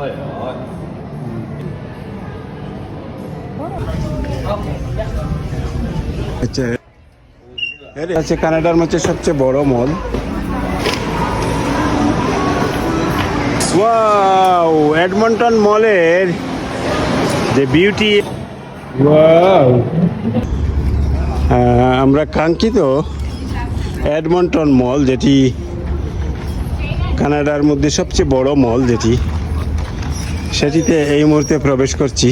Ôi ôi. আচ্ছা আছে কানাডার মধ্যে সবচেয়ে বড় মল ওয়াও এডমন্টন মলের যে বিউটি। ওয়াও। আমরা কাঙ্ক্ষিত এডমন্টন মল যেটি কানাডার মধ্যে সবচেয়ে বড় মল যেটি সেটিতে এই মুহূর্তে প্রবেশ করছি।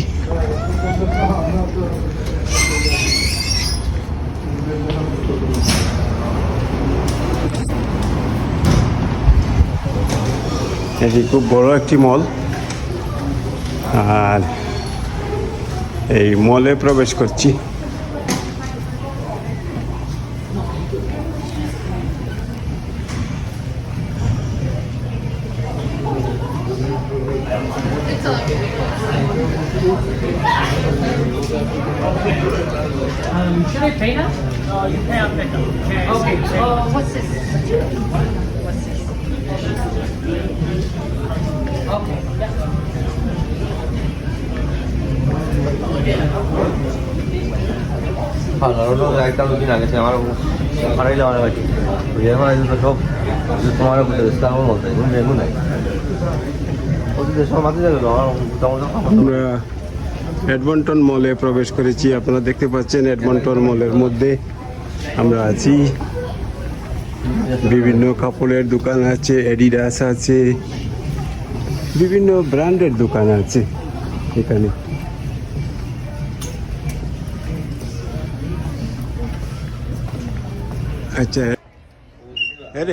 এটি খুব বড় একটি মল। আর এই মলে প্রবেশ করছি। Um, should I pay now? Uh, you pay on pickup. Okay, uh, what's this? What's this? Okay, yeah. ভালো একটা দুদিন আগে সে আমার হারাইলে আমার বাড়ি বিয়ে হয় তো সব তোমার বুঝতে পারছি আমার বলতে বেগুন নাই ওদের সব মাঝে যাবে আমার তেমন আমরা এডমন্টন মলে প্রবেশ করেছি। আপনারা দেখতে পাচ্ছেন এডমন্টন মলের মধ্যে আমরা আছি। বিভিন্ন কাপড়ের দোকান আছে এডিডাস আছে, বিভিন্ন ব্র্যান্ডের দোকান আছে এখানে। আচ্ছা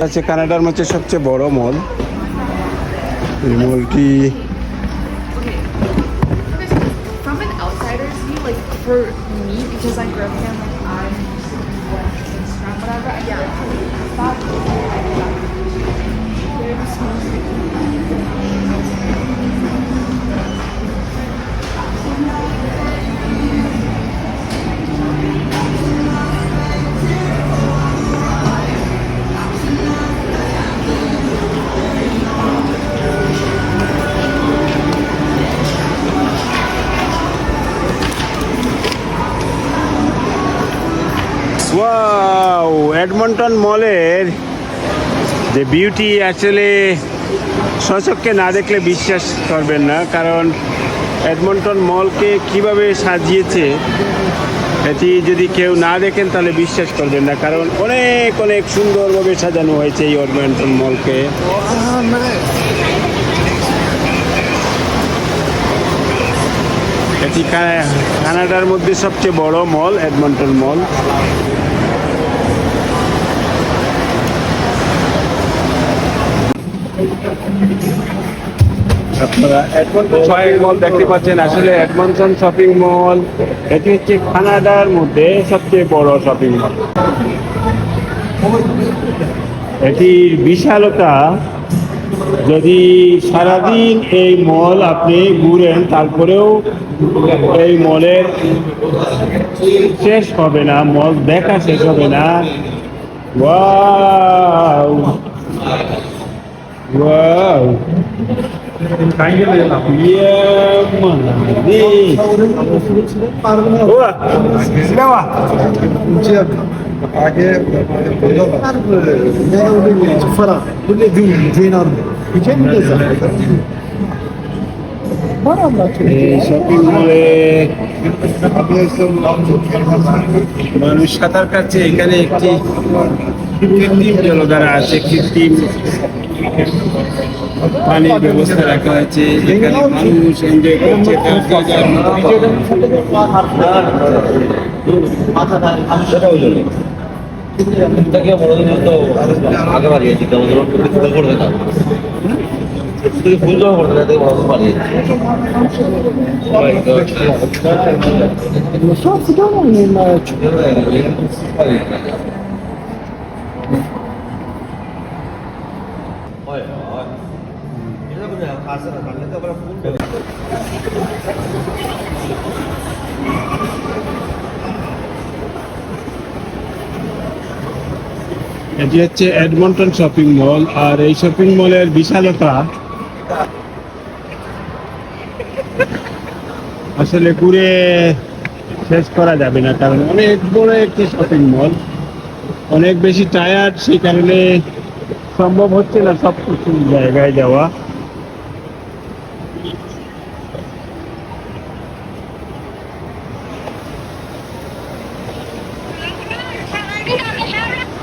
আছে কানাডার মধ্যে সবচেয়ে বড় মল এই মলটি for me, because I grew up here, like I'm whatever. I yeah, Edmonton মলের যে বিউটি আসলে সচক্ষে না দেখলে বিশ্বাস করবেন না, কারণ এডমন্টন মলকে কীভাবে সাজিয়েছে, এটি যদি কেউ না দেখেন তাহলে বিশ্বাস করবেন না, কারণ অনেক অনেক সুন্দরভাবে সাজানো হয়েছে এই এডমন্টন মলকে এটি কানাডার মধ্যে সবচেয়ে বড় মল, এডমন্টন মল। আপনারা এডমন্টন শপিং মল দেখতে পাচ্ছেন। আসলে এডমন্টন শপিং মল এটি হচ্ছে কানাডার মধ্যে সবচেয়ে বড় শপিং মল এটির বিশালতা যদি সারাদিন এই মল আপনি ঘুরেন, তারপরেও এই মলের শেষ হবে না, মল দেখা শেষ হবে না। ওয়াও! ওয়াও! काय केलं মানুষ সাঁতার কাটছে এখানে একটি কৃত্রিম জলধারা আছে কৃত্রিম পানির ব্যবস্থা রাখা আছে এখানে মানুষ এনজয় করছে থেকে বড় এটি হচ্ছে এডমন্টন শপিং মল আর এই শপিং মলের বিশালতা। আসলে ঘুরে শেষ করা যাবে না, কারণ অনেক বড় একটি শপিং মল অনেক বেশি টায়ার্ড সেই কারণে সম্ভব হচ্ছে না সব কিছু জায়গায় যাওয়া।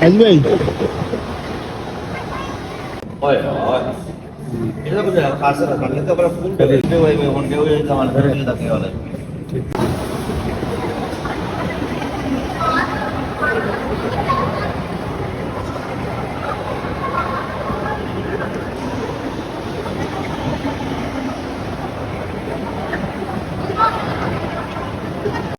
আসবে হয় হয়। এটা তো বুঝলাম কাছে না কাছে তো আমরা ফুল পেয়ে ফোন কেউ আমার ঘরে গেলে তাকে বলে?